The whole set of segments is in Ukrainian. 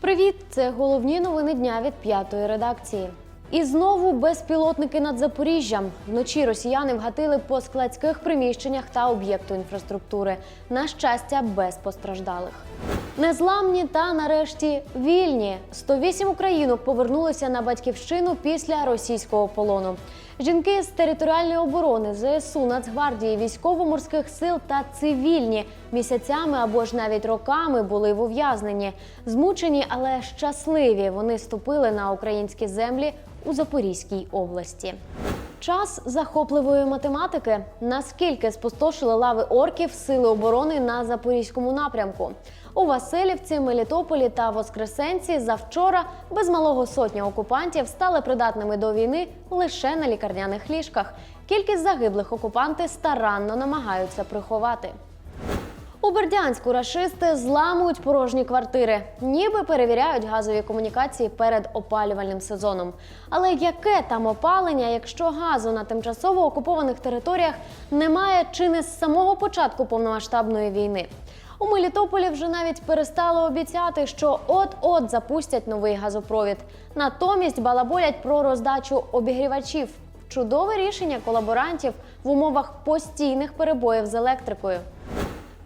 Привіт! Це головні новини дня від п'ятої редакції. І знову безпілотники над Запоріжжям. Вночі росіяни вгатили по складських приміщеннях та об'єкту інфраструктури. На щастя, без постраждалих. Незламні та нарешті вільні. 108 українок повернулися на батьківщину після російського полону. Жінки з територіальної оборони, ЗСУ, Нацгвардії, військово-морських сил та цивільні місяцями або ж навіть роками були в ув'язненні. Змучені, але щасливі. Вони ступили на українські землі у Запорізькій області. Час захопливої математики. Наскільки спустошили лави орків сили оборони на запорізькому напрямку? У Васильівці, Мелітополі та Воскресенці завчора без малого сотня окупантів стали придатними до війни лише на лікарняних ліжках. Кількість загиблих окупанти старанно намагаються приховати. У Бердянську рашисти зламують порожні квартири, ніби перевіряють газові комунікації перед опалювальним сезоном. Але яке там опалення, якщо газу на тимчасово окупованих територіях немає чи не з самого початку повномасштабної війни? У Мелітополі вже навіть перестали обіцяти, що от-от запустять новий газопровід. Натомість балаболять про роздачу обігрівачів. Чудове рішення колаборантів в умовах постійних перебоїв з електрикою.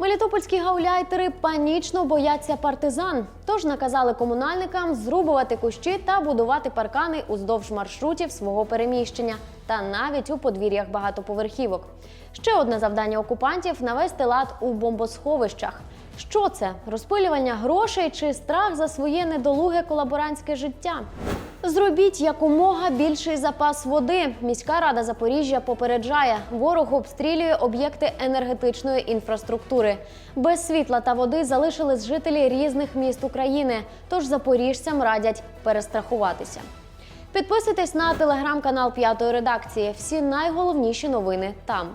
Мелітопольські гауляйтери панічно бояться партизан, тож наказали комунальникам зрубувати кущі та будувати паркани уздовж маршрутів свого переміщення та навіть у подвір'ях багатоповерхівок. Ще одне завдання окупантів навести лад у бомбосховищах. Що це розпилювання грошей чи страх за своє недолуге колаборантське життя? Зробіть якомога більший запас води. Міська рада Запоріжжя попереджає, ворог обстрілює об'єкти енергетичної інфраструктури. Без світла та води залишились жителі різних міст України. Тож запоріжцям радять перестрахуватися. Підписуйтесь на телеграм-канал п'ятої редакції. Всі найголовніші новини там.